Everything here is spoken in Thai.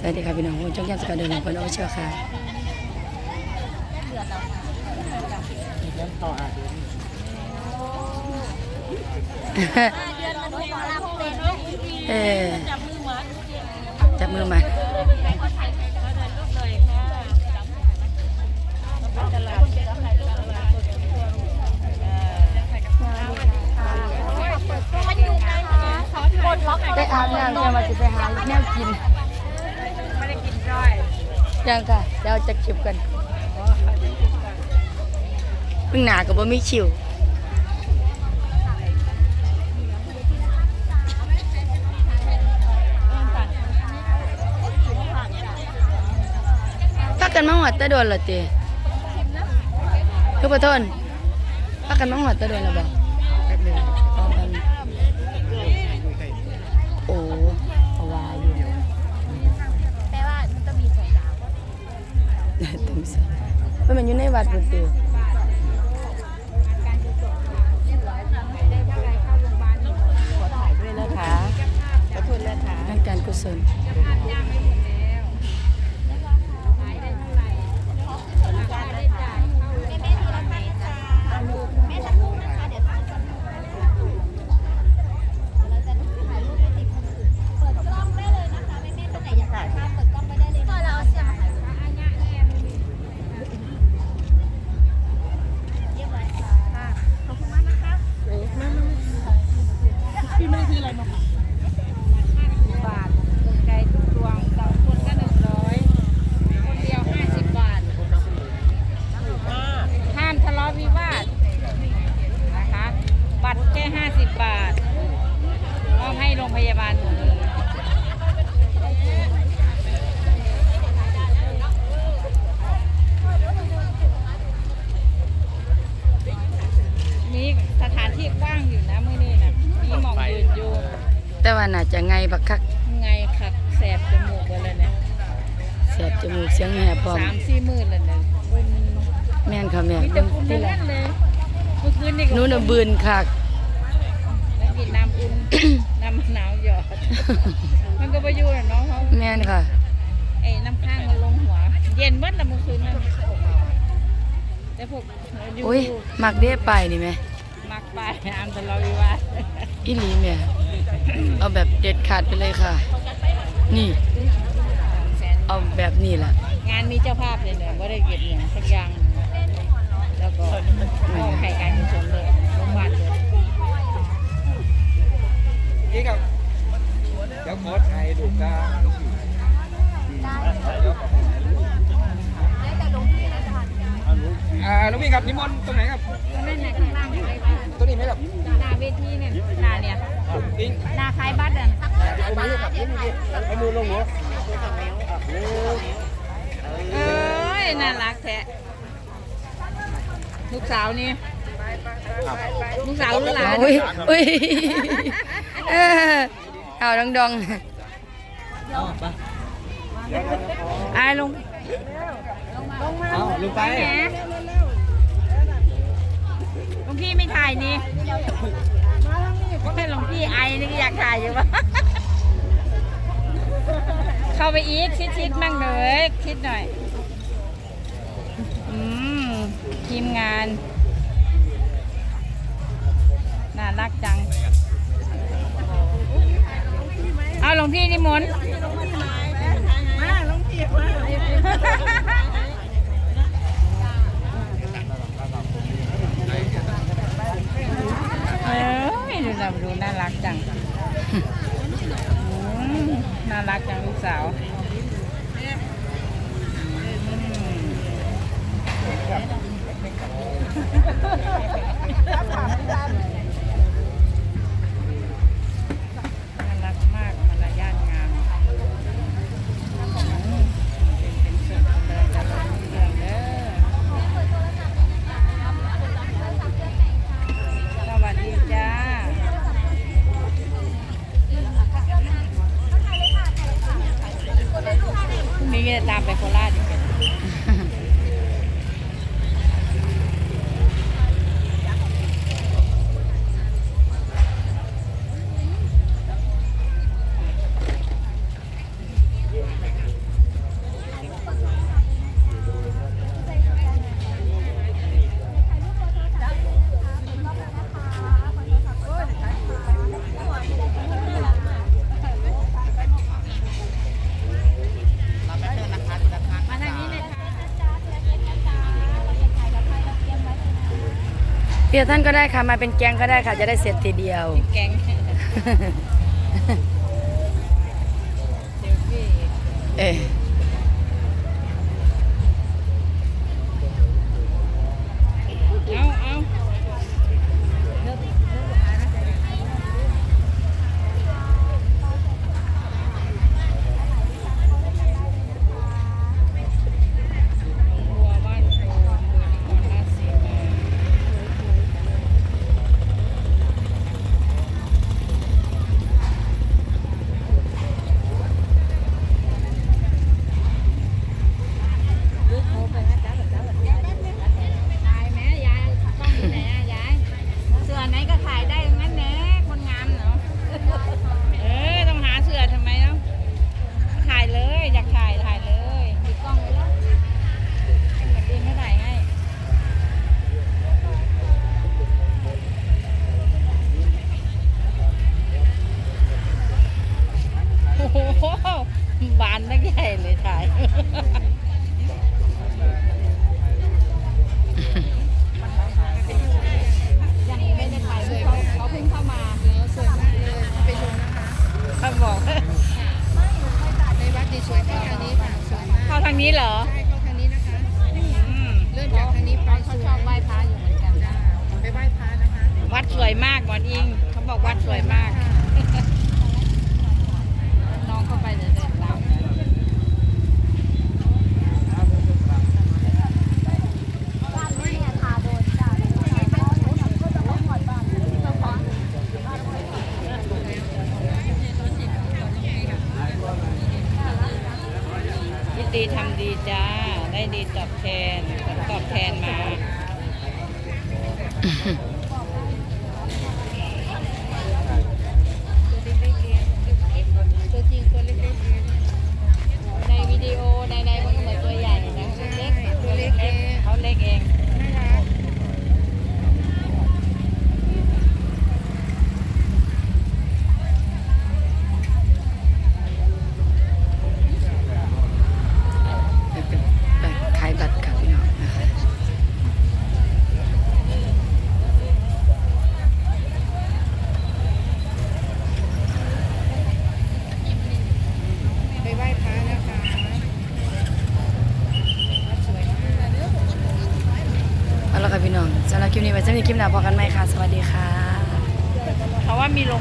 สวัสดีค่ะพี่น้องผมช่องย่างสกัดเดินของคนโอเชียวค่ะต่ออะเดือนละหนูขอรับเป็นเออจับมือมัดจับมือมาใครก็ถ่ายใครก็ถ่ายรูปเลยค่ะตลาดตลาดตลาดมันอยู่ไกลนะกดล็อกได้อาบน้ำจะมาจะไปหาแนวกิน ยังค่ะเดี๋ยวจะคลิปกันเพิ่งหนากับบ่มีชิวพักกันมาหอดตะโดนเหรอตีคือปะทนพักกันมาหอดตะโดนเหรอบ่แป๊ เต็มสเพิ่นมันอยู่ในวัดพุ่นติขอถ่ายด้วยนะคะขอโทษนะคะงานการกุศล ว่าน่าจะไงบักคักไงคักแสบจมูกไปเลยเนี่ยแสบจมูกเสียงแหบพร้อมสามสี่หมื่นเลยเนี่ยคุณแม่นค่ะแม่มีแต่คุณที่ทั้งละนั้นเลยเมื่อคืนนี่ก็หนูน่ะบืนคักแล้วกินน้ำอุ่นน้ำมะนาวหยอดมันก็ไปอยู่น่ะเนาะเขาแม่นค่ะไอ้น้ำข้างมันลงหัว เย็นเมื่อละเมื่อคืนนั่นแต่พวกอยู่อุ้ยมักเด้ไปนี่แม่มักไปอามตลอดวิวาทอีหลีแม่ เอาแบบเด็ดขาดไปเลยค่ะ นี่ เอาแบบนี้ล่ะงานมีเจ้าภาพเลยเนี่ยว่าได้เก็บเงินสักอย่าง แล้วก็มอบให้การกุศลเลยโรงพยาบาลเลยนี่กับเดี๋ยวขอถ่ายดูกลางอ่าลุงพี่ครับนิมนต์ตรงไหนครับนั่นน่ะข้างล่างอะไรวะ ตรงนี้ไหมครับหน้าเวทีเนี่ยหน้าเนี่ยติ้งหน้าคล้ายบัตรอะตรงนี้ครับนี่นี่เอามือลงหัวเอ้ยน่ารักแท้ลูกสาวนี่ลูกสาวลูกหลานอุ้ยอุ้ยเออเอาดองดองอายลงเอาลงไปแหมหลวง พี่ไม่ถ่ายนี่หลวงพี่ไอนี่ก็อยากถ่ายอยู่ปะเข้าไปอีกชิดๆมั่งเลยชิดหน่อยอืมทีมงาน น่ารักจัง เอาหลวงพี่นิมนต์เอ้ยดู นะดูน่ารักจังอืมน่ารักจังลูกสาว เดี๋ยวท่านก็ได้ค่ะ มาเป็นแกงก็ได้ค่ะ จะได้เสร็จทีเดียว แกงเออ มากบอนอิง เขาบอกวัดสวยมาก น้องเข้าไปเดี๋ยวเดินตามยินดีทำดีจ้า ได้ดีตอบแทนตอบแทนมาำหรัคลิปหน้าพอกันไหมค่ะ สวัสดีค่ะ เพราะว่ามีลง